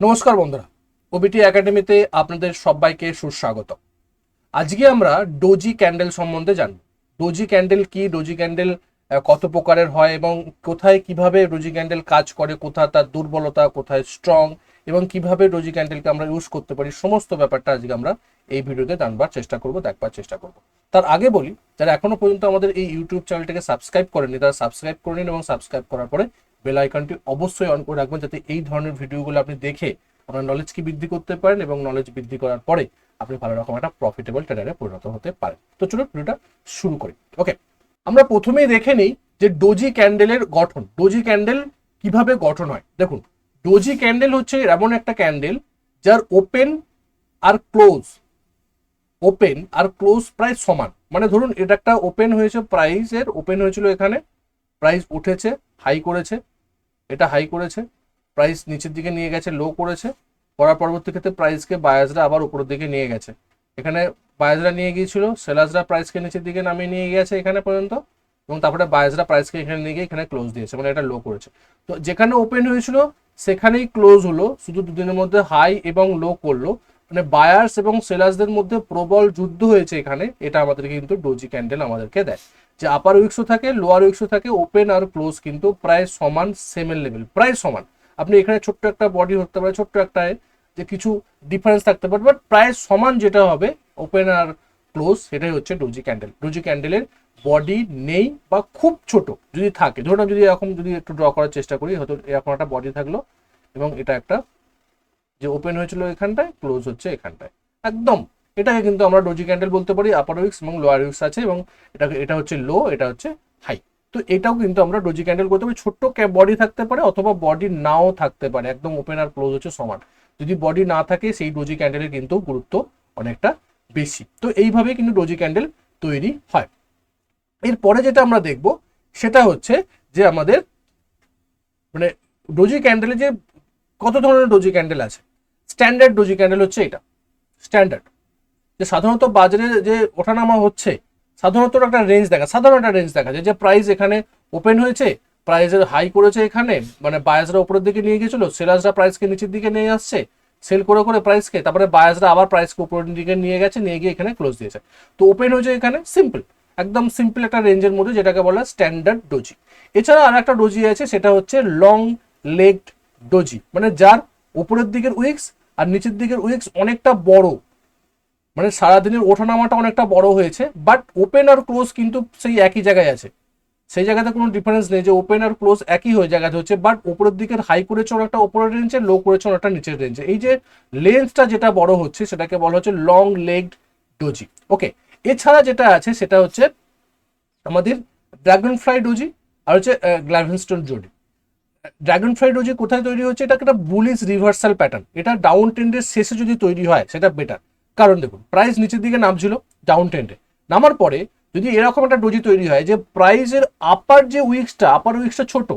নমস্কার বন্ধুরা ওবিটি একাডেমিতে আপনাদের সবাইকে সুস্বাগত। আজকে আমরা ডোজি ক্যান্ডেল সম্বন্ধে জানব। ডোজি ক্যান্ডেল কি? ডোজি ক্যান্ডেল কত প্রকারের হয় এবং কোথায় কীভাবে ডোজি ক্যান্ডেল কাজ করে, কোথায় তার দুর্বলতা, কোথায় স্ট্রং এবং কীভাবে ডোজি ক্যান্ডেলকে আমরা ইউজ করতে পারি, সমস্ত ব্যাপারটা আজকে আমরা এই ভিডিওতে জানবার চেষ্টা করব, দেখবার চেষ্টা করব। তার আগে বলি, যারা এখনও পর্যন্ত আমাদের এই ইউটিউব চ্যানেলটাকে সাবস্ক্রাইব করেনি তারা সাবস্ক্রাইব করে নিন এবং সাবস্ক্রাইব করার পরে বেল আইকনটি অবশ্যই অন করে রাখবেন যাতে এই ধরনের ভিডিওগুলো আপনি দেখে আপনার নলেজকে বৃদ্ধি করতে পারেন এবং নলেজ বৃদ্ধি করার পরে আপনি ভালো রকম একটা প্রফিটেবল ট্রেডারে পরিণত হতে পারেন। তো চলুন ভিডিওটা শুরু করি। ওকে আমরা প্রথমেই দেখে নিই যে ডোজি ক্যান্ডেলের গঠন। ডোজি ক্যান্ডেল কীভাবে গঠন হয়? দেখুন ডোজি ক্যান্ডেল হচ্ছে এমন একটা ক্যান্ডেল যার ওপেন আর ক্লোজ ওপেন আর ক্লোজ প্রায় সমান। মানে ধরুন, এটা একটা ওপেন হয়েছে প্রাইসের ওপেন হয়েছিল এখানে প্রাইস উঠেছে হাই করেছে। এটা হাই করেছে প্রাইস নিচের দিকে নিয়ে গেছে লো করেছে, করার পরবর্তী ক্ষেত্রে প্রাইসকে বায়াজরা আবার উপরের দিকে নিয়ে গেছে। এখানে বায়াজরা নিয়ে গিয়েছিল সেলার্সরা প্রাইসকে নিচের দিকে নামিয়ে নিয়ে গেছে এখানে পর্যন্ত, এবং তারপরে বায়াজরা প্রাইসকে এখানে নিয়ে গিয়ে এখানে ক্লোজ দিয়েছে মানে এটা লো করেছে। তো যেখানে ওপেন হয়েছিল, সেখানেই ক্লোজ হলো, শুধু দুদিনের মধ্যে হাই এবং লো করল। মানে বায়ার্স এবং সেলার্সদের মধ্যে প্রবল যুদ্ধ হয়েছে এখানে, এটা আমাদের কিন্তু ডোজি ক্যান্ডেল আমাদেরকে দেয়। যে আপার উইক্সও থাকে লোয়ার উইক্সও থাকে ওপেন আর ক্লোজ কিন্তু প্রায় সমান সেমের লেভেল প্রায় সমান। আপনি এখানে ছোট্ট একটা বডি হতে পারে ছোট্ট একটা যে কিছু ডিফারেন্স থাকতে পারে বাট প্রায় সমান যেটা হবে ওপেন আর ক্লোজ সেটাই হচ্ছে ডোজি ক্যান্ডেল ডোজি ক্যান্ডেলের বডি নেই বা খুব ছোট যদি থাকে, ধরুন যদি এরকম যদি একটু ড্র করার চেষ্টা করি, হয়তো এরকম একটা বডি থাকল এবং এটা একটা যে ওপেন হয়েছিল এখানটায় ক্লোজ হচ্ছে এখানটায়। একদম। এটাকে কিন্তু আমরা ডোজি ক্যান্ডেল বলতে পারি আপার উইক্স এবং লোয়ার উইক্স আছে এবং এটাকে এটা হচ্ছে লো এটা হচ্ছে হাই তো এটাও কিন্তু আমরা ডোজি ক্যান্ডেল করতে পারি, ছোট্ট বডি থাকতে পারে অথবা বডি নাও থাকতে পারে, একদম ওপেন আর ক্লোজ হচ্ছে সমান। যদি বডি না থাকে, সেই ডোজি ক্যান্ডেলের কিন্তু গুরুত্ব অনেকটা বেশি। তো এইভাবে কিন্তু ডোজি ক্যান্ডেল তৈরি হয়। এরপরে যেটা আমরা দেখব, সেটা হচ্ছে যে আমাদের মানে ডোজি ক্যান্ডেলে যে কত ধরনের ডোজি ক্যান্ডেল আছে? স্ট্যান্ডার্ড ডোজি ক্যান্ডেল হচ্ছে এটা, স্ট্যান্ডার্ড। যে সাধারণত বাজারে যে ওঠানামা হচ্ছে, সাধারণত একটা রেঞ্জ দেখা, সাধারণ একটা রেঞ্জ দেখা যায়। যে প্রাইস এখানে ওপেন হয়েছে প্রাইসের হাই করেছে এখানে মানে বায়াসরা উপরের দিকে নিয়ে গেছিল সেলার্সরা প্রাইসকে নিচের দিকে নিয়ে আসছে সেল করে করে প্রাইসকে তারপরে বায়াসরা আবার প্রাইসকে উপরের দিকে নিয়ে গেছে, নিয়ে গিয়ে এখানে ক্লোজ দিয়েছে। তো ওপেন হয়েছে এখানে সিম্পল একদম সিম্পল একটা রেঞ্জের মধ্যে যেটাকে বলা স্ট্যান্ডার্ড ডোজি এছাড়া আর একটা ডোজি আছে, সেটা হচ্ছে লং লেগড ডোজি মানে যার উপরের দিকের উইক্স আর নিচের দিকের উইক্স অনেকটা বড়। মানে সারাদিনের ওঠানামাটা অনেকটা বড় হয়েছে বাট ওপেন আর ক্লোজ কিন্তু সেই একই জায়গায় আছে। সেই জায়গাতে কোনো ডিফারেন্স নেই যে ওপেন আর ক্লোজ একই হয়ে জায়গাতে হচ্ছে বাট উপরের দিকের হাই করেছে অনেকটা উপরের রেঞ্জে লো করেছে অনেকটা নিচের রেঞ্জে এই যে লেন্সটা যেটা বড় হচ্ছে সেটাকে বলা হচ্ছে লং লেগড ডোজি ওকে এছাড়া যেটা আছে সেটা হচ্ছে আমাদের ড্রাগন ফ্লাই ডোজি আর হচ্ছে গ্ল্যাভেনস্টোন জোডি ড্রাগন ফ্লাই ডোজি কোথায় তৈরি হচ্ছে? এটা একটা বুলিশ রিভার্সাল প্যাটার্ন এটা ডাউন ট্রেন্ডের শেষে যদি তৈরি হয়, সেটা বেটার কারণ দেখুন প্রাইস নিচের দিকে নামছিল ডাউন ট্রেন্ডে নামার পরে যদি এরকম একটা ডোজি তৈরি হয়, যে প্রাইসের আপার যে উইক্সটা আপার উইক্সটা ছোট,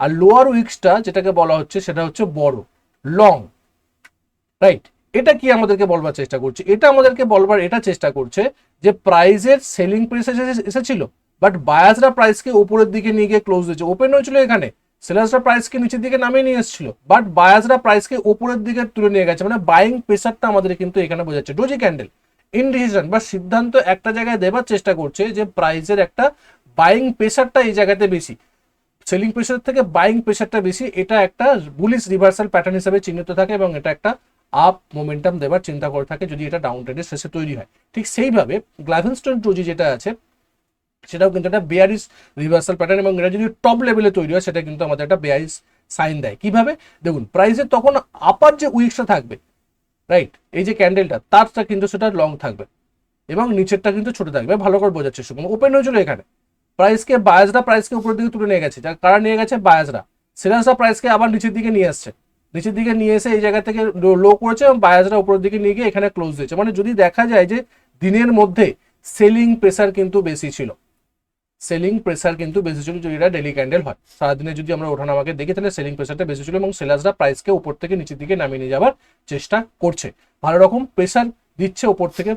আর লোয়ার উইক্সটা যেটাকে বলা হচ্ছে, সেটা হচ্ছে বড় লং রাইট এটা কি আমাদেরকে বলবার চেষ্টা করছে? এটা আমাদেরকে বলবার, এটা চেষ্টা করছে যে প্রাইসের সেলিং প্রাইস এসেছিল বাট বায়াসরা প্রাইসকে উপরের দিকে নিয়ে গিয়ে ক্লোজ দিয়েছে। ওপেন হয়েছিল এখানে। সেলার্সরা প্রাইসকে নিচের দিকে নামিয়ে নিয়ে এসেছিল। বাট বায়াসরা প্রাইসকে উপরের দিকে তুলে নিয়ে গেছে। মানে বাইং প্রেসারটা আমাদের কিন্তু এখানে বোঝাচ্ছে। ডোজি ক্যান্ডেল ইনডিসিশন বা সিদ্ধান্ত একটা জায়গায় দেবার চেষ্টা করছে যে প্রাইসের একটা বাইং প্রেসারটা এই জায়গাতে বেশি। সেলিং প্রেসার থেকে বাইং প্রেসারটা বেশি, এটা একটা বুলিশ রিভার্সাল প্যাটার্ন হিসেবে চিহ্নিত থাকে এবং এটা একটা আপ মোমেন্টাম দেবার চিন্তা করে থাকে যদি এটা ডাউন ট্রেন্ডের শেষে তৈরি হয়। ঠিক সেইভাবে গ্লাভেনস্টোন ডোজি যেটা আছে সেটাও কিন্তু একটা বেয়ারিস রিভার্সাল প্যাটার্ন এবং এটা যদি টপ লেভেলে তৈরি হয়, সেটা কিন্তু আমাদের একটা বেয়ারিস সাইন দেয়। কীভাবে? দেখুন প্রাইসের তখন আপার যে উইক্সটা থাকবে রাইট এই যে ক্যান্ডেলটা তারটা কিন্তু সেটা লং থাকবে এবং নিচেরটা কিন্তু ছোট থাকবে। ভালো করে বোঝাচ্ছে শুনুন ওপেন হয়েছিল এখানে। প্রাইসকে বায়াজরা প্রাইসকে উপরের দিকে তুলে নিয়ে গেছে। যার কারা নিয়ে গেছে? বায়াজরা সেলার্সরা প্রাইসকে আবার নিচের দিকে নিয়ে আসছে নিচের দিকে নিয়ে এসে এই জায়গা থেকে লো করেছে এবং বায়াজরা উপরের দিকে নিয়ে গিয়ে এখানে ক্লোজ দিয়েছে। মানে যদি দেখা যায় যে দিনের মধ্যে সেলিং প্রেসার কিন্তু বেশি ছিল। সেলিং প্রেসার কিন্তু বেশি ছিল যদি এটা ডেলি ক্যান্ডেল হয়। সারাদিনে যদি আমরা ওঠানামাকে দেখি, তাহলে সেলিং প্রেসারটা বেশি ছিল এবং সেলার্সরা প্রাইসকে উপর থেকে নিচের দিকে নামিয়ে নিয়ে যাওয়ার চেষ্টা করছে। ভালো রকম প্রেসার দিচ্ছে উপর থেকে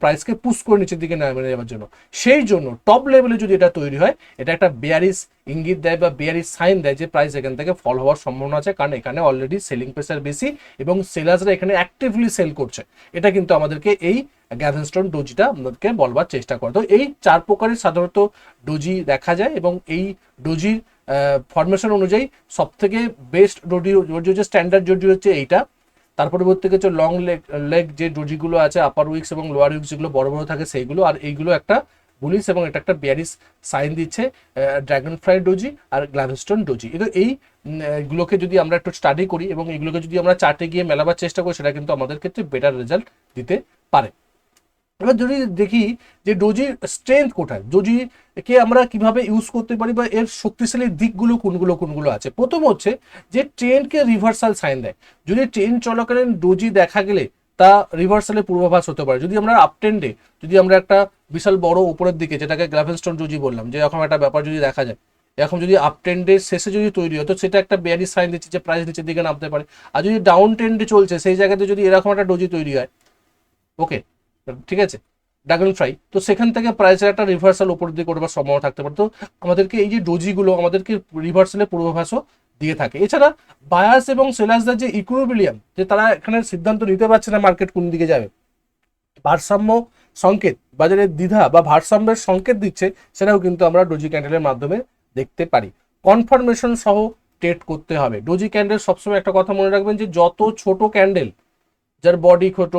প্রাইসকে পুশ করে নিচের দিকে নামিয়ে যাওয়ার জন্য। সেই জন্য টপ লেভেলে যদি এটা তৈরি হয়, এটা একটা বেয়ারিস ইঙ্গিত দেয় বা বেয়ারিস সাইন দেয় যে প্রাইস এখান থেকে ফল হওয়ার সম্ভাবনা আছে, কারণ এখানে অলরেডি সেলিং প্রেসার বেশি এবং সেলার্সরা এখানে অ্যাক্টিভলি সেল করছে। এটা কিন্তু আমাদেরকে এই গ্যাভেনস্টোন ডোজিটা আমাদেরকে বলবার চেষ্টা করে। তো এই চার প্রকারের সাধারণত ডোজি দেখা যায় এবং এই ডোজির ফরমেশন অনুযায়ী সব থেকে বেস্ট ডোজি ডোজি হচ্ছে স্ট্যান্ডার্ড ডোজি হচ্ছে এইটা। তার পরবর্তী হচ্ছে লং লেগ লেগ যে ডোজিগুলো আছে আপার উইক্স এবং লোয়ার উইক্স যেগুলো বড় বড় থাকে সেইগুলো আর এইগুলো একটা বুলিশ এবং এটা একটা বিয়ারিস সাইন দিচ্ছে ড্রাগন ফ্লাই ডোজি আর গ্লাভেস্টন ডোজি কিন্তু এই উম, এগুলোকে যদি আমরা একটু স্টাডি করি এবং এগুলোকে যদি আমরা চার্টে গিয়ে মেলাবার চেষ্টা করি সেটা কিন্তু আমাদের ক্ষেত্রে বেটার রেজাল্ট দিতে পারে। এবার যদি দেখি যে ডোজির স্ট্রেংথ কোথায়? ডোজি কে আমরা কীভাবে ইউজ করতে পারি বা এর শক্তিশালী দিকগুলো কোনগুলো কোনগুলো আছে? প্রথম হচ্ছে যে ট্রেনকে রিভার্সাল সাইন দেয়। যদি ট্রেন চলাকালীন ডোজি দেখা গেলে তা রিভার্সালের পূর্বাভাস হতে পারে। যদি আমরা আপটেন্ডে যদি আমরা একটা বিশাল বড় উপরের দিকে, যেটাকে গ্রাভেনস্টোন ডোজি বললাম, যে এরকম একটা ব্যাপার যদি দেখা যায় এখন যদি আপ ট্রেন্ডের শেষে যদি তৈরি হয়, তো সেটা একটা বেয়ারি সাইন দিচ্ছে যে প্রাইস নিচের দিকে নামতে পারে। আর যদি ডাউন ট্রেন্ডে চলছে, সেই জায়গাতে যদি এরকম একটা ডোজি তৈরি হয় ওকে ঠিক আছে? ড্রাগন ফ্রাই তো সেখান থেকে প্রাইসের একটা রিভার্সাল উপর দিকে করবার সম্ভাবনা থাকতে পারে। তো আমাদেরকে এই যে ডোজিগুলো আমাদেরকে রিভার্সালের পূর্বাভাসও দিয়ে থাকে। এছাড়া বায়াস এবং সেলার্সদের যে ইকুইবিলিয়াম যে তারা এখানে সিদ্ধান্ত নিতে পারছে না মার্কেট কোন দিকে যাবে, ভারসাম্য সংকেত, বাজারের দ্বিধা বা ভারসাম্যের সংকেত দিচ্ছে, সেটাও কিন্তু আমরা ডোজি ক্যান্ডেলের মাধ্যমে দেখতে পারি। কনফার্মেশন সহ ট্রেড করতে হবে। ডোজি ক্যান্ডেল সবসময় একটা কথা মনে রাখবেন যে যত ছোট ক্যান্ডেল যার বডি ছোট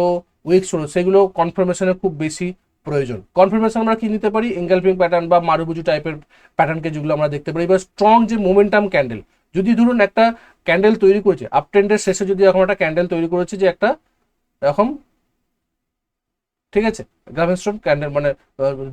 উইক ছোট সেগুলো কনফার্মেশনের খুব বেশি প্রয়োজন। কনফার্মেশন আমরা কি নিতে পারি? এঙ্গেলফিং প্যাটার্ন বা মারুবুজু টাইপের প্যাটার্নকে যেগুলো আমরা দেখতে পারি। বা স্ট্রং যে মোমেন্টাম ক্যান্ডেল যদি ধরুন একটা ক্যান্ডেল তৈরি করেছে আপ ট্রেন্ডের শেষে যদি এখন একটা ক্যান্ডেল তৈরি করেছে যে একটা এরকম ঠিক আছে গ্রাভেনস্টোন ক্যান্ডেল মানে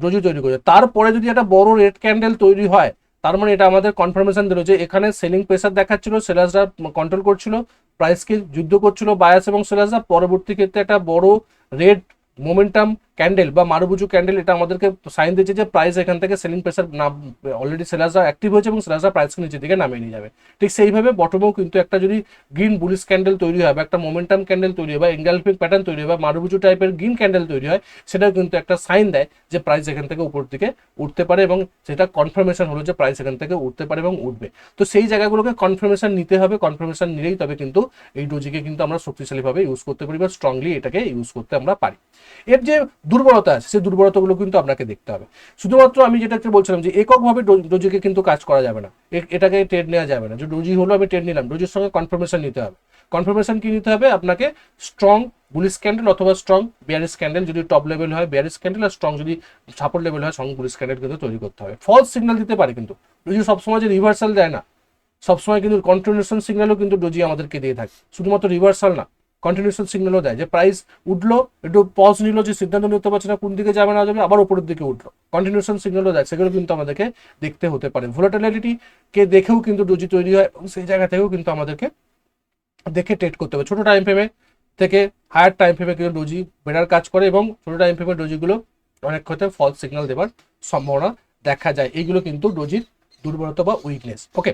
রোজি তৈরি করেছে। তারপরে যদি একটা বড় রেড ক্যান্ডেল তৈরি হয় তার মানে এটা আমাদের কনফার্মেশন দিল যে এখানে সেলিং প্রেসার দেখাচ্ছিল সেলার্সরা কন্ট্রোল করছিল প্রাইসকে যুদ্ধ করছিল বায়াস এবং সেলার্সরা পরবর্তী ক্ষেত্রে একটা বড় রেড মোমেন্টাম ক্যান্ডেল বা মারুবুজু ক্যান্ডেল এটা আমাদেরকে সাইন দিচ্ছে যে প্রাইস এখান থেকে সেলিং প্রেসার না অলরেডি সেলার্সরা অ্যাক্টিভ হয়েছে এবং সেলার্সরা প্রাইসকে নিচের দিকে নামিয়ে নিয়ে যাবে। ঠিক সেইভাবে বটমেও কিন্তু একটা যদি গ্রিন বুলিশ ক্যান্ডেল তৈরি হয় বা একটা মোমেন্টাম ক্যান্ডেল তৈরি হয় বা এঙ্গালফিক প্যাটার্ন তৈরি হয় বা মারুবুজু টাইপের গ্রিন ক্যান্ডেল তৈরি হয়, সেটাও কিন্তু একটা সাইন দেয় যে প্রাইস এখান থেকে উপর দিকে উঠতে পারে এবং সেটা কনফার্মেশন হলো যে প্রাইস এখান থেকে উঠতে পারে এবং উঠবে। তো সেই জায়গাগুলোকে কনফার্মেশন নিতে হবে কনফার্মেশন নিলেই তবে কিন্তু এই ডোজিকে কিন্তু আমরা শক্তিশালীভাবে ইউজ করতে পারি বা স্ট্রংলি এটাকে ইউজ করতে আমরা পারি। এর যে দুর্বলতা আছে সেই দুর্বলতাগুলো কিন্তু আপনাকে দেখতে হবে। শুধুমাত্র আমি যেটাকে বলছিলাম যে এককভাবে ডোজিকে কিন্তু কাজ করা যাবে না। এটাকে ট্রেড নেওয়া যাবে না। যে ডোজি হলো আমি ট্রেড নিলাম ডোজির সঙ্গে কনফার্মেশন নিতে হবে। কনফার্মেশন কি নিতে হবে? আপনাকে স্ট্রং বুলিশ ক্যান্ডেল অথবা স্ট্রং বিয়ারিস ক্যান্ডেল যদি টপ লেভেল হয় বিয়ারিস ক্যান্ডেল আর স্ট্রং যদি সাপোর্ট লেভেল হয় স্ট্রং বুলিশ ক্যান্ডেল কিন্তু তৈরি করতে হবে। ফলস সিগন্যাল দিতে পারে কিন্তু। ডোজি সবসময় যে রিভার্সাল দেয় না, সবসময় কিন্তু কন্টিনিউশন সিগন্যালও কিন্তু ডোজি আমাদেরকে দিয়ে থাকে। শুধুমাত্র রিভার্সাল না। কন্টিনিউশন সিগন্যালও দেয়। যে প্রাইস উঠল, একটু পজ নিল, যে সিদ্ধান্ত নিতে পারছে না, কোন দিকে যাবে না যাবে, আবার উপরের দিকে উঠল। কন্টিনিউশন সিগন্যালও দেয়, সেগুলো কিন্তু আমাদেরকে দেখতে হতে পারে। ভোলাটিলিটি কে দেখেও কিন্তু ডোজি তৈরি হয় এবং সেই জায়গা থেকেও কিন্তু আমাদেরকে দেখে ট্রেড করতে হবে। ছোট টাইম ফ্রেমে থেকে হায়ার টাইম ফ্রেমে কিন্তু ডোজি বেটার কাজ করে এবং ছোট টাইম ফ্রেমের ডোজিগুলো অনেক ক্ষেত্রে ফলস সিগন্যাল দেওয়ার সম্ভাবনা দেখা যায়। এইগুলো কিন্তু ডোজির দুর্বলতা বা উইকনেস ওকে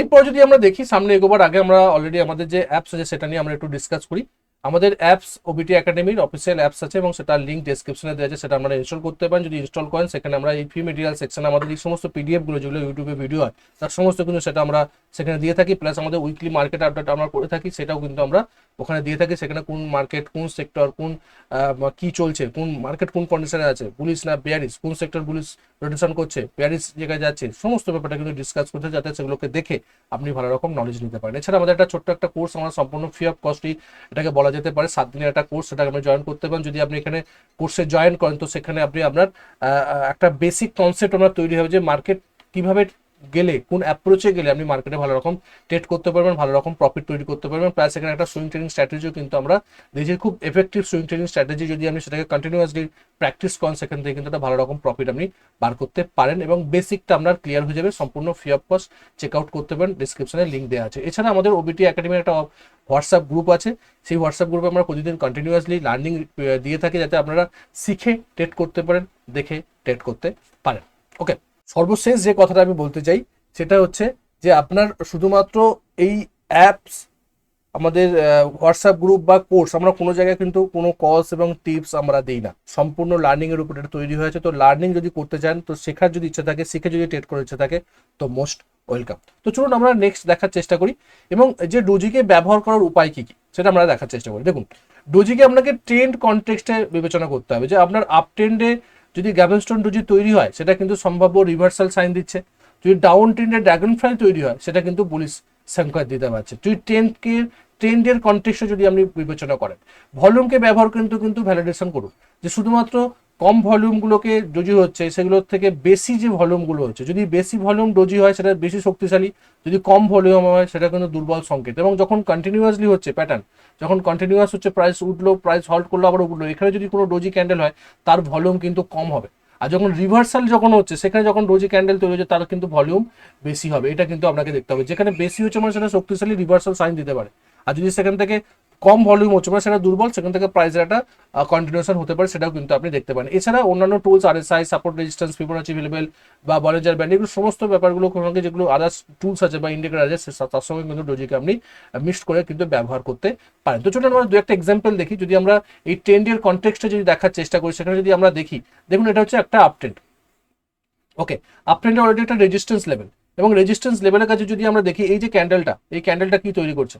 এরপর যদি আমরা দেখি সামনে এগোবার, আগে আমরা অলরেডি আমাদের যে অ্যাপস আছে, সেটা নিয়ে আমরা একটু ডিসকাস করি। আমাদের অ্যাপস ওবিটি একাডেমির অফিসিয়াল অ্যাপস আছে এবং সেটার লিঙ্ক ডেসক্রিপশনে দেওয়া আছে, সেটা আমরা ইনস্টল করতে পারেন। যদি ইনস্টল করেন, সেখানে আমরা এই ফি মেটেরিয়াল সেকশনে আমাদের এই সমস্ত পিডিএফগুলো, যেগুলো ইউটিউবে ভিডিও হয়, তার সমস্ত কিন্তু সেটা আমরা সেখানে দিয়ে থাকি। প্লাস আমাদের উইকলি মার্কেট আপডেট আমরা করে থাকি, সেটাও কিন্তু আমরা ওখানে দিয়ে থাকি। সেখানে কোন মার্কেট কোন সেক্টর কোন কি চলছে, কোন মার্কেট কোন কন্ডিশনে আছে পুলিশ না বিয়ারিস কোন সেক্টর পুলিশ রোটেশন করছে বিয়ারিস জায়গায় যাচ্ছে, সমস্ত ব্যাপারটা কিন্তু ডিসকাস করতে যাতে সেগুলোকে দেখে আপনি ভালো রকম নলেজ নিতে পারেন। এছাড়া আমাদের একটা ছোট্ট একটা কোর্স আমরা সম্পূর্ণ ফ্রি অফ কস্টই এটাকে বলা যেতে পারে, সাত দিনের একটা কোর্স সেটা আপনি জয়েন করতে পারেন। যদি আপনি এখানে কোর্সে জয়েন করেন, তো সেখানে আপনি আপনার একটা বেসিক কনসেপ্ট আপনার তৈরি হবে যে মার্কেট কীভাবে গেলে, কোন অ্যাপ্রোচে গেলে আপনি মার্কেটে ভালো রকম ট্রেড করতে পারবেন, ভালো রকম প্রফিট তৈরি করতে পারবেন। প্লাস এখানে একটা সুইং ট্রেডিং স্ট্র্যাটেজিও কিন্তু আমরা দেখছি খুব এফেক্টিভ সুইং ট্রেডিং স্ট্র্যাটেজি যদি আপনি সেটাকে কন্টিনিউয়াসলি প্র্যাকটিস করেন, সেখান থেকে কিন্তু একটা ভালো রকম প্রফিট আপনি বার করতে পারেন এবং বেসিকটা আপনার ক্লিয়ার হয়ে যাবে। সম্পূর্ণ free of cost check out করতে পারেন ডিসক্রিপশনে লিঙ্ক দেওয়া আছে। এছাড়া আমাদের ওবিটি একাডেমির একটা হোয়াটসঅ্যাপ গ্রুপ আছে। সেই হোয়াটসঅ্যাপ গ্রুপে আমরা প্রতিদিন কন্টিনিউয়াসলি লার্নিং দিয়ে থাকি যাতে আপনারা শিখে ট্রেড করতে পারেন, দেখে ট্রেড করতে পারেন। ওকে সর্বশেষ যে কথাটা আমি বলতে চাই, সেটা হচ্ছে যে আপনার শুধুমাত্র এই অ্যাপস আমাদের হোয়াটসঅ্যাপ গ্রুপ বা কোর্স আমরা কোনো জায়গায় কিন্তু কোনো কজ এবং টিপস আমরা দিই না। সম্পূর্ণ লার্নিংয়ের উপর এটা তৈরি হয়েছে। তো লার্নিং যদি করতে চান, তো শেখার যদি ইচ্ছা থাকে, শিখে যদি ট্রেড করার ইচ্ছা থাকে, তো মোস্ট ওয়েলকাম তো চলুন আমরা নেক্সট দেখার চেষ্টা করি। এবং যে ডোজিকে ব্যবহার করার উপায় কী কী, সেটা আমরা দেখার চেষ্টা করি। দেখুন ডোজিকে আপনাকে ট্রেন্ড কনটেক্সটে বিবেচনা করতে হবে যে আপনার আপ ট্রেন্ডে যদি গ্যাভেনস্টোন ডোজি তৈরি হয়, সেটা কিন্তু সম্ভাব্য রিভার্সাল সাইন দিচ্ছে। যদি ডাউন ট্রেন্ডে ড্রাগন ফ্লাই তৈরি হয়, সেটা কিন্তু পুলিশ সংকেত দিতে পারছে। যদি ট্রেন্ডকে ট্রেন্ডের কন্টেক্সে যদি আপনি বিবেচনা করেন ভলিউমকে ব্যবহার কিন্তু কিন্তু ভ্যালিডেশন করুন। যে শুধুমাত্র কম ভলিউমগুলোকে ডোজি হচ্ছে, সেগুলোর থেকে বেশি যে ভলিউমগুলো হচ্ছে, যদি বেশি ভলিউম ডোজি হয়, সেটা বেশি শক্তিশালী, যদি কম ভলিউম হয়, সেটা কিন্তু দুর্বল সংকেত। এবং যখন কন্টিনিউয়াসলি হচ্ছে প্যাটার্ন যখন কন্টিনিউয়াস হচ্ছে প্রাইস উঠল প্রাইস হল্ট করল, আবার উঠল, এখানে যদি কোনো ডোজি ক্যান্ডেল হয়, তার ভলিউম কিন্তু কম হবে। আর যখন রিভার্সাল যখন হচ্ছে, সেখানে যখন ডোজি ক্যান্ডেল তৈরি হচ্ছে, তার কিন্তু ভলিউম বেশি হবে। এটা কিন্তু আপনাকে দেখতে হবে। যেখানে বেশি হচ্ছে মানে সেটা শক্তিশালী রিভার্সাল সাইন দিতে পারে। আর যদি সেখান থেকে কম ভলিউম হচ্ছে মানে সেটা দুর্বল, সেখান থেকে প্রাইসের একটা কন্টিনিউশন হতে পারে, সেটাও কিন্তু আপনি দেখতে পারেন। এছাড়া অন্যান্য tools R S I support resistance Fibonacci available বা বলেজার ব্যান্ড এগুলো সমস্ত ব্যাপারগুলো সঙ্গে যেগুলো আদার্স টুলস আছে বা ইন্ডিকেটার আছে তার সঙ্গে কিন্তু ডোজিকে আপনি মিক্সড করে কিন্তু ব্যবহার করতে পারেন। তো চলুন আমরা দু একটা এক্সাম্পল দেখি। যদি আমরা এই ট্রেন্ডের কনটেক্সটে যদি দেখার চেষ্টা করি, সেখানে যদি আমরা দেখি, দেখুন এটা হচ্ছে একটা আপ ট্রেন্ড ওকে আপ ট্রেন্ডে অলরেডি একটা রেজিস্ট্যান্স লেভেল এবং রেজিস্ট্যান্স লেভেলের কাছে যদি আমরা দেখি, এই যে ক্যান্ডেলটা এই ক্যান্ডেলটা কি তৈরি করছে?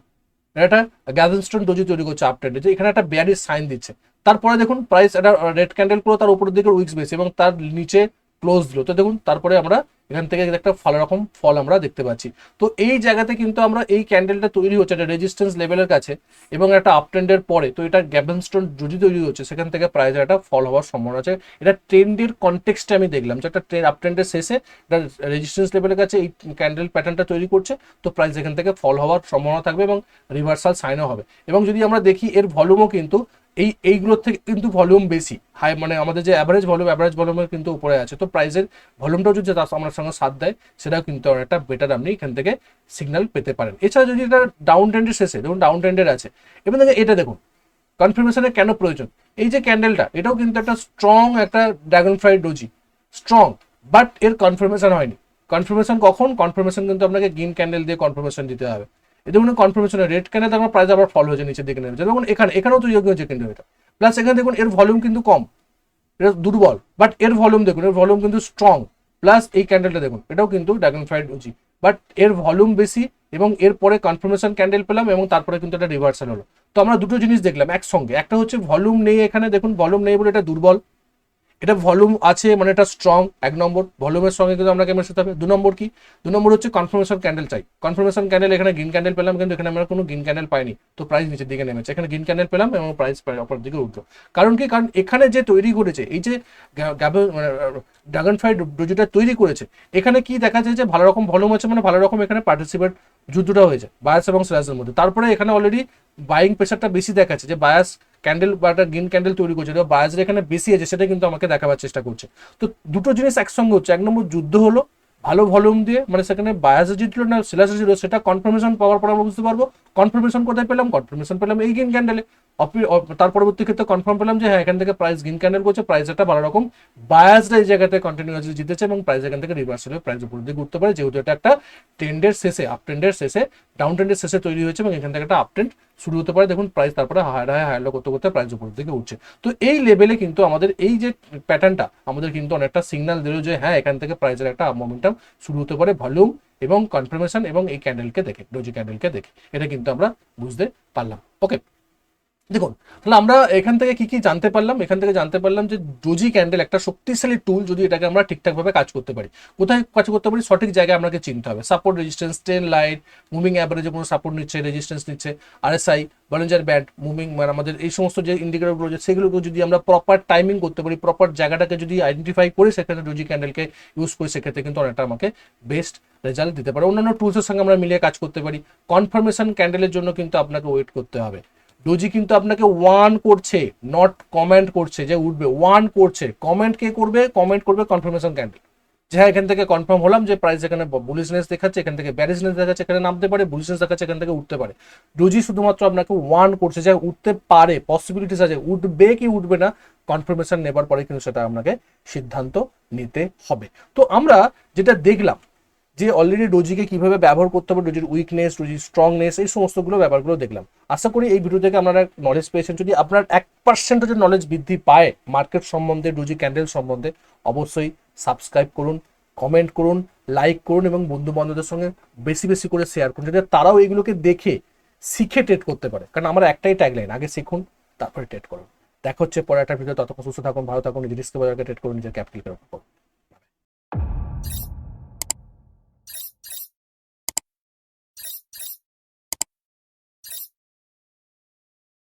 এটা গ্যাভেনস্টোন ডোজি তৈরি করছে আপ ট্রেন্ডে যে এখানে একটা ব্যারিজ সাইন দিচ্ছে। তারপরে দেখুন প্রাইস একটা রেড ক্যান্ডেল পুরো তার উপরের দিকে উইক্স বেশি এবং তার নিচে ক্লোজ দিল। তো দেখুন, তারপরে আমরা এখান থেকে একটা ফল রকম ফল আমরা দেখতে পাচ্ছি। তো এই জায়গাতে কিন্তু আমরা এই ক্যান্ডেলটা তৈরি হচ্ছে, একটা রেজিস্ট্যান্স লেভেলের কাছে এবং একটা আপ ট্রেন্ডের পরে তো এটা গ্যাভেনস্টোন যদি তৈরি হচ্ছে, সেখান থেকে প্রাইসের একটা ফল হওয়ার সম্ভাবনা আছে। এটা ট্রেন্ডের কনটেক্সটে আমি দেখলাম যে একটা ট্রেন আপ ট্রেন্ডের শেষে এটা রেজিস্ট্যান্স লেভেলের কাছে এই ক্যান্ডেল প্যাটার্নটা তৈরি করছে, তো প্রাইস এখান থেকে ফল হওয়ার সম্ভাবনা থাকবে এবং রিভার্সাল সাইনও হবে। এবং যদি আমরা দেখি এর ভলিউমও কিন্তু এই, এইগুলোর থেকে কিন্তু ভলিউম বেশি। হাই মানে আমাদের যে অ্যাভারেজ ভলিউম অ্যাভারেজ ভলিউমের কিন্তু উপরে আছে। তো প্রাইসের ভলিউমটাও যদি আমার সঙ্গে সাথ দেয়, সেটাও কিন্তু একটা বেটার আপনি এখান থেকে সিগন্যাল পেতে পারেন। এছাড়া যদি এটা ডাউন ট্রেন্ডের শেষে দেখুন ডাউন ট্রেন্ডের আছে। এবং দেখুন, এটা দেখুন কনফার্মেশনের কেন প্রয়োজন? এই যে ক্যান্ডেলটা এটাও কিন্তু একটা স্ট্রং একটা dragonfly doji strong but এর কনফার্মেশন হয়নি। কনফার্মেশন কখন? কনফার্মেশন কিন্তু আপনাকে গ্রিন ক্যান্ডেল দিয়ে কনফার্মেশন দিতে হবে। দেখুন কনফার্মেশন রেট ক্যান্ডেল আমার প্রাইস আবার ফল হয়েছে, নিচের দিকে নেমেছে। দেখুন, এখানে এখানেও তৈরি হয়েছে কিন্তু এটা। প্লাস এখানে দেখুন, এর ভলিউম কিন্তু কম। এটা দুর্বল। বাট এর ভলিউম দেখুন, এর ভলিউম কিন্তু স্ট্রং প্লাস এই ক্যান্ডেলটা দেখুন, এটাও কিন্তু ড্রাগন ফ্রাইড উচি বাট এর ভলিউম বেশি এবং এরপরে কনফার্মেশন ক্যান্ডেল পেলাম এবং তারপরে কিন্তু এটা রিভার্সাল হলো। তো আমরা দুটো জিনিস দেখলাম একসঙ্গে। একটা হচ্ছে ভলিউম নেই এখানে, দেখুন ভলিউম নেই বলে এটা দুর্বল। এটা ভলিউম আছে মানে এটা স্ট্রং এক নম্বর। ভলিউমের সঙ্গে কিন্তু আপনাকে মেশাতে হবে দু নম্বর কি? দু নম্বর হচ্ছে কনফার্মেশন ক্যান্ডেল চাই। কনফার্মেশন ক্যান্ডেল এখানে গ্রিন ক্যান্ডেল পেলাম, কিন্তু এখানে আমরা কোনো গ্রিন ক্যান্ডেল পাইনি। তো প্রাইস নিচের দিকে নেমেছে। এখানে গ্রিন ক্যান্ডেল পেলাম এবং প্রাইস অপর দিকে উঠল। কারণ কি? কারণ এখানে যে তৈরি করেছে, এই যে ড্রাগন ফ্রাই ডোজিটা তৈরি করেছে, এখানে কি দেখা যায় যে ভালো রকম ভলিউম আছে মানে ভালো রকম এখানে পার্টিসিপেট যুদ্ধটা হয়েছে বায়াস এবং স্ল্যাশের মধ্যে। তারপরে এখানে অলরেডি বাইং প্রেশারটা বেশি দেখাচ্ছে, যে বায়াস ক্যান্ডেল বা একটা গ্রিন ক্যান্ডেল তৈরি করছে বায়াজের এখানে বেশি আছে, সেটা কিন্তু আমাকে দেখাবার চেষ্টা করছে। তো দুটো জিনিস একসঙ্গে হচ্ছে, এক নম্বর যুদ্ধ হলো, ভালো ভলিউম দিয়ে মানে সেখানে বায়াসে জিতলো না সিলাসে ছিল, সেটা কনফার্মেশন পাওয়ার পর আমরা বুঝতে পারব কনফার্মেশন কোথায় পেলাম? কনফার্মেশন পেলাম এই গ্রিন ক্যান্ডেলে তার পরবর্তী ক্ষেত্রে কনফার্ম পেলাম যে হ্যাঁ এখান থেকে প্রাইস গ্রিন ক্যান্ডেল করছে প্রাইস একটা ভালো রকম বায়াসটা এই জায়গাতে কন্টিনিউয়াসলি জিতেছে এবং প্রাইস এখান থেকে রিভার্স হলে প্রাইস উপর দিকে উঠতে পারে। যেহেতু এটা একটা ট্রেন্ডের শেষে আপ ট্রেন্ডের শেষে ডাউন ট্রেন্ডের শেষে তৈরি হয়েছে এবং এখান থেকে একটা আপ ট্রেন্ড শুরু হতে পারে। দেখুন প্রাইস তারপরে হায়ার হায়ার হায়ার করতে করতে প্রাইস উপর দিকে উঠছে। তো এই লেভেলে কিন্তু আমাদের এই যে প্যাটার্নটা আমাদের কিন্তু অনেকটা সিগন্যাল দিল যে হ্যাঁ এখান থেকে প্রাইসের একটা মোমেন্টাম শুরু হতে পারে। ভলিউম এবং কনফার্মেশন এবং এই ক্যান্ডেলকে দেখে ডোজি ক্যান্ডেলকে দেখে। এটা কিন্তু আমরা বুঝতে পারলাম। ওকে দেখুন, তাহলে আমরা এখান থেকে কি কি জানতে পারলাম? এখান থেকে জানতে পারলাম যে ডোজি ক্যান্ডেল একটা শক্তিশালী টুল যদি এটাকে আমরা ঠিকঠাকভাবে কাজ করতে পারি। কোথায় কাজ করতে পারি? সঠিক জায়গায় আমাকে চিনতে হবে। Support resistance trend line moving অ্যাভারেজে কোনো সাপোর্ট নিচ্ছে রেজিস্ট্যান্স নিচ্ছে আরএসআই বলেঞ্জার ব্যান্ড মুভিং মানে আমাদের এই সমস্ত যে ইন্ডিকেটরগুলো রয়েছে, সেগুলোকে যদি আমরা প্রপার টাইমিং করতে পারি প্রপার জায়গাটাকে যদি আইডেন্টিফাই করে, সেক্ষেত্রে ডোজি ক্যান্ডেলকে ইউজ করি, সেক্ষেত্রে কিন্তু অনেকটা আমাকে বেস্ট রেজাল্ট দিতে পারে। অন্যান্য টুলসের সঙ্গে আমরা মিলিয়ে কাজ করতে পারি। কনফার্মেশন ক্যান্ডেলের জন্য কিন্তু আপনাকে ওয়েট করতে হবে। ডোজি কিন্তু আপনাকে ওয়ান করছে নট কমেন্ট করছে, যে উঠবে। ওয়ান করছে। কমেন্ট কে করবে? কমেন্ট করবে কনফার্মেশন ক্যান্ডেল যে হ্যাঁ এখান থেকে কনফার্ম হলাম যে প্রাইস এখানে বুলিশনেস দেখাচ্ছে, এখান থেকে ব্যারিজনেস দেখাচ্ছে, এখানে নামতে পারে বুলিশনেস দেখাচ্ছে, এখান থেকে উঠতে পারে। ডোজি শুধুমাত্র আপনাকে ওয়ান করছে, যে উঠতে পারে পসিবিলিটিস আছে। উঠবে কি উঠবে না কনফার্মেশন নেবার পরে কিন্তু সেটা আপনাকে সিদ্ধান্ত নিতে হবে। তো আমরা যেটা দেখলাম যে অলরেডি ডোজিকে কীভাবে ব্যবহার করতে হবে ডোজির উইকনেস ডোজির স্ট্রংনেস এই সমস্তগুলো, ব্যাপারগুলো দেখলাম। আশা করি এই ভিডিও থেকে আপনারা নলেজ পেয়েছেন। যদি আপনার এক পার্সেন্ট যদি নলেজ বৃদ্ধি পায় মার্কেট সম্বন্ধে ডোজি ক্যান্ডেল সম্বন্ধে, অবশ্যই সাবস্ক্রাইব করুন কমেন্ট করুন লাইক করুন এবং বন্ধু বান্ধবদের সঙ্গে বেশি বেশি করে শেয়ার করুন, যাতে তারাও এগুলোকে দেখে শিখে ট্রেড করতে পারে। কারণ আমার একটাই ট্যাগলাইন আগে শিখুন, তারপরে ট্রেড করুন। দেখা হচ্ছে পরে একটা ভিডিও ততক্ষণ সুস্থ থাকুন, ভালো থাকুন, নিজের রিস্ক বাজারকে ট্রেড করুন, নিজের ক্যাপিটাল করুন।